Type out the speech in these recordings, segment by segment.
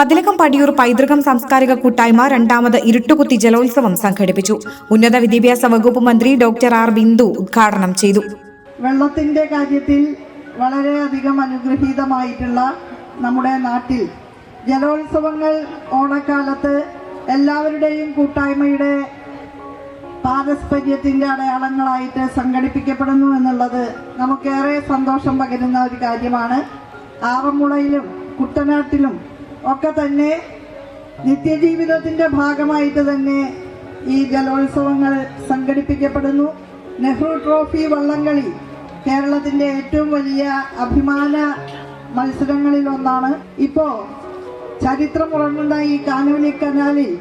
മതിലകം പടിയൂർ പൈതൃകം സാംസ്കാരിക കൂട്ടായ്മ രണ്ടാമത് ഇരുട്ടുകുത്തി ജലോത്സവം സംഘടിപ്പിച്ചു. ഉന്നത വിദ്യാഭ്യാസ വകുപ്പ് മന്ത്രി ഡോക്ടർ ആർ ബിന്ദു ഉദ്ഘാടനം ചെയ്തു. വെള്ളത്തിന്റെ കാര്യത്തിൽ വളരെയധികം അനുഗ്രഹീതമായിട്ടുള്ള നമ്മുടെ നാട്ടിൽ ജലോത്സവങ്ങൾ ഓണക്കാലത്ത് എല്ലാവരുടെയും കൂട്ടായ്മയുടെ പാരസ്പര്യത്തിന്റെ അടയാളങ്ങളായിട്ട് സംഘടിപ്പിക്കപ്പെടുന്നു എന്നുള്ളത് നമുക്കേറെ സന്തോഷം പകരുന്ന ഒരു കാര്യമാണ്. ആറന്മുളയിലും കുട്ടനാട്ടിലും ഒക്കെ തന്നെ നിത്യജീവിതത്തിന്റെ ഭാഗമായിട്ട് തന്നെ ഈ ജലോത്സവങ്ങൾ സംഘടിപ്പിക്കപ്പെടുന്നു. നെഹ്റു ട്രോഫി വള്ളംകളി കേരളത്തിന്റെ ഏറ്റവും വലിയ അഭിമാന മത്സരങ്ങളിൽ ഒന്നാണ്. ഇപ്പോൾ ചരിത്രമുറങ്ങുന്ന ഈ കാനോലി കനാലിൽ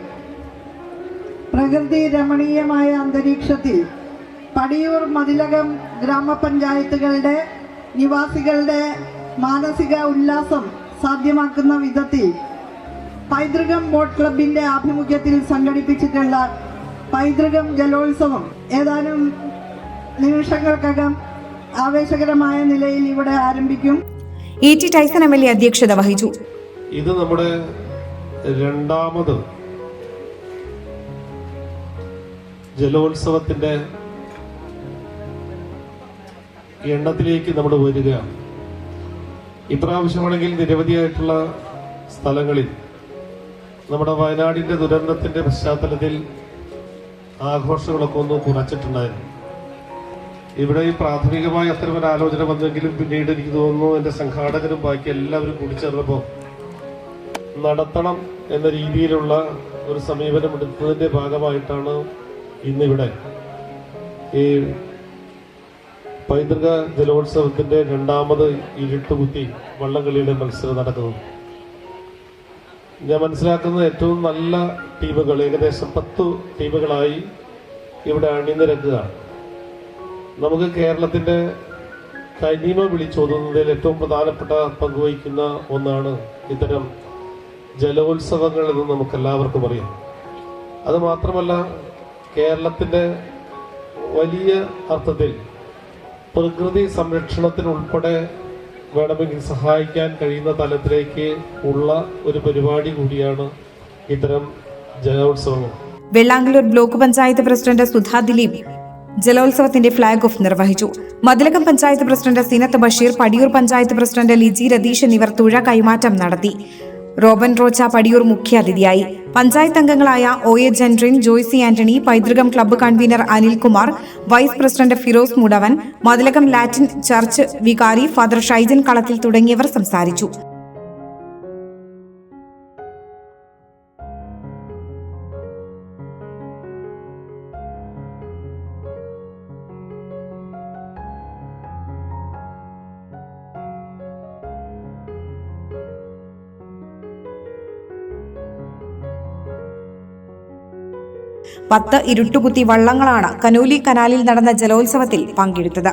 പ്രകൃതി രമണീയമായ അന്തരീക്ഷത്തിൽ പടിയൂർ മതിലകം ഗ്രാമപഞ്ചായത്തുകളുടെ നിവാസികളുടെ മാനസിക ഉല്ലാസം സാധ്യമാക്കുന്ന വിധത്തിൽ പൈതൃകം ബോട്ട് ക്ലബിന്റെ ആഭിമുഖ്യത്തിൽ സംഘടിപ്പിച്ചിട്ടുള്ള പൈതൃകം ജലോത്സവം ഏതാനും നിമിഷങ്ങൾക്കകം ആവേശകരമായ നിലയിൽ ഇവിടെ ആരംഭിക്കും. E T Taison M L A അധ്യക്ഷത വഹിച്ചു. ഇത് നമ്മുടെ രണ്ടാമത് ജലോത്സവത്തിന്റെ എണ്ണത്തിലേക്ക് നമ്മൾ വരികയാണ്. ഇപ്രാവശ്യമാണെങ്കിൽ നിരവധിയായിട്ടുള്ള സ്ഥലങ്ങളിൽ നമ്മുടെ വയനാടിന്റെ ദുരന്തത്തിന്റെ പശ്ചാത്തലത്തിൽ ആഘോഷങ്ങളൊക്കെ ഒന്ന് കുറച്ചിട്ടുണ്ടായിരുന്നു. ഇവിടെ ഈ പ്രാഥമികമായ അത്തരം ഒരു ആലോചന വന്നെങ്കിലും പിന്നീട് എനിക്ക് തോന്നുന്നു എന്റെ സംഘാടകരും ബാക്കി എല്ലാവരും കൂടി ചേർന്നപ്പോൾ നടത്തണം എന്ന രീതിയിലുള്ള ഒരു സമീപനം എടുത്തതിന്റെ ഭാഗമായിട്ടാണ് ഇന്നിവിടെ ഈ പൈതൃക ജലോത്സവത്തിന്റെ രണ്ടാമത് ഇരുട്ടുകുത്തി വള്ളംകളിയുടെ മത്സരം നടക്കുന്നത് ഞാൻ മനസ്സിലാക്കുന്നത് ഏറ്റവും നല്ല ടീമുകൾ ഏകദേശം പത്ത് ടീമുകളായി ഇവിടെ അണിനിരക്കുകയാണ്. നമുക്ക് കേരളത്തിന്റെ തനിമ വിളിച്ചോതുന്നതിൽ ഏറ്റവും പ്രധാനപ്പെട്ട പങ്കുവഹിക്കുന്ന ഒന്നാണ് ഇത്തരം ജലോത്സവങ്ങൾ എന്ന് നമുക്ക് എല്ലാവർക്കും അറിയാം. അത് മാത്രമല്ല കേരളത്തിന്റെ വലിയ അർത്ഥത്തിൽ പ്രകൃതി സംരക്ഷണത്തിനുൾപ്പെടെ വേണമെങ്കിൽ സഹായിക്കാൻ കഴിയുന്ന തലത്തിലേക്ക് ഉള്ള ഒരു പരിപാടി കൂടിയാണ് ഇത്തരം ജലോത്സവം. വെള്ളാങ്കലൂർ ബ്ലോക്ക് പഞ്ചായത്ത് പ്രസിഡന്റ് സുധാ ദിലീപ് ജലോത്സവത്തിന്റെ ഫ്ളാഗ് ഓഫ് നിർവഹിച്ചു. മതിലകം പഞ്ചായത്ത് പ്രസിഡന്റ് സിനത്ത് ബഷീർ പടിയൂർ പഞ്ചായത്ത് പ്രസിഡന്റ് ലിജി രതീഷ് എന്നിവർ തുഴ കൈമാറ്റം നടത്തി. റോബൻ റോച്ച പടിയൂർ മുഖ്യാതിഥിയായി. പഞ്ചായത്ത് അംഗങ്ങളായ O A Jendrin Joicy Antony Paithrukam club convener Anilkumar vice president Firoz Mudavan Mathilakam Latin church വികാരി ഫാദർ ഷൈജൻ കളത്തിൽ തുടങ്ങിയവർ സംസാരിച്ചു. പത്ത് ഇരുട്ടുകുത്തി വള്ളങ്ങളാണ് കനോലി കനാലിൽ നടന്ന ജലോത്സവത്തിൽ പങ്കെടുത്തത്.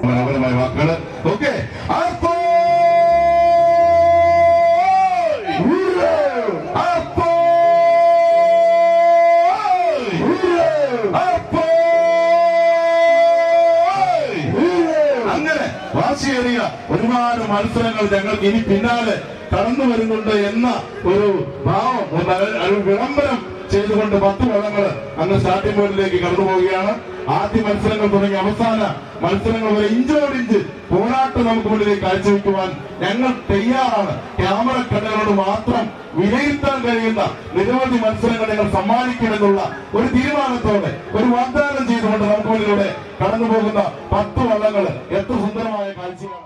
അങ്ങനെ വാശിയേറിയ ഒരുപാട് മത്സരങ്ങൾ ഞങ്ങൾക്ക് ഇനി പിന്നാലെ കടന്നു വരുന്നുണ്ട് എന്ന ഒരു ഭാവം വിളംബരം ചെയ്തുകൊണ്ട് പത്ത് വള്ളങ്ങൾ അന്ന് സ്റ്റാർട്ടിംഗ് പോയിന്റിലേക്ക് കടന്നു പോവുകയാണ്. ആദ്യ മത്സരങ്ങൾ തുടങ്ങി അവസാന മത്സരങ്ങൾ വരെ ഇഞ്ചോടിഞ്ച് പോരാട്ടം നമുക്ക് മുന്നിലേക്ക് കാഴ്ചവെക്കുവാൻ ഞങ്ങൾ തയ്യാറാണ്. ക്യാമറ കണ്ണുകളോട് മാത്രം വിലയിരുത്താൻ കഴിയുന്ന നിരവധി മത്സരങ്ങൾ ഞങ്ങൾ സമ്മാനിക്കുമെന്നുള്ള ഒരു തീരുമാനത്തോടെ ഒരു വാഗ്ദാനം ചെയ്തുകൊണ്ട് നമുക്ക് മുന്നിലൂടെ കടന്നു പോകുന്ന പത്ത് വള്ളങ്ങൾ എത്ര സുന്ദരമായ കാഴ്ചയാണ്.